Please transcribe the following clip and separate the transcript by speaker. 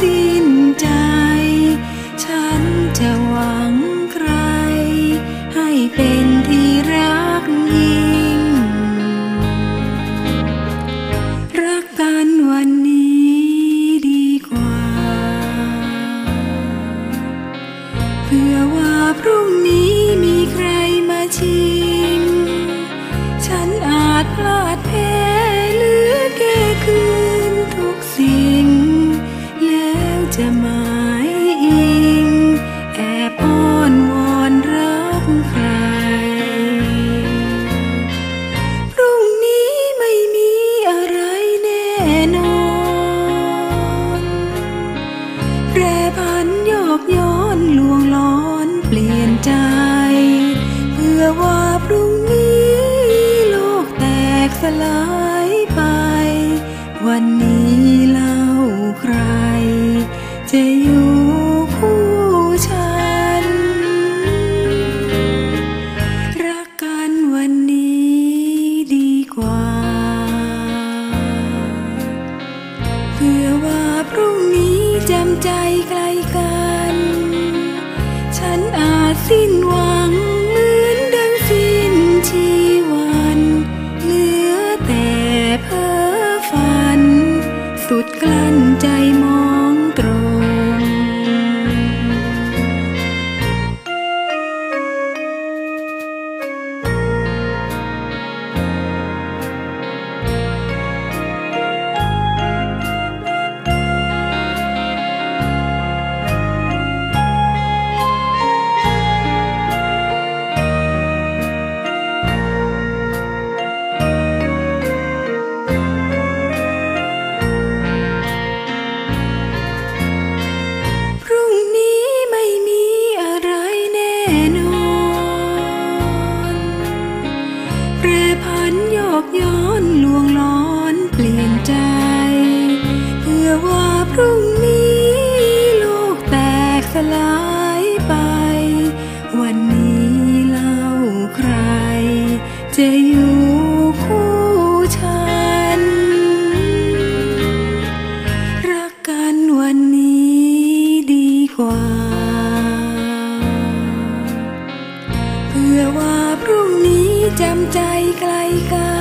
Speaker 1: สิ้นใจ ฉันจะหวังใคร ให้เป็นที่รักยิ่ แปรผันโยกย้อนลวงล้อนเปลี่ยนใจ เพื่อว่าพรุ่งนี้ โลกแตกสลายไป วันนี้ ใจไกลกัน ฉันอาจสิ้นหวัง ใจไกลกัน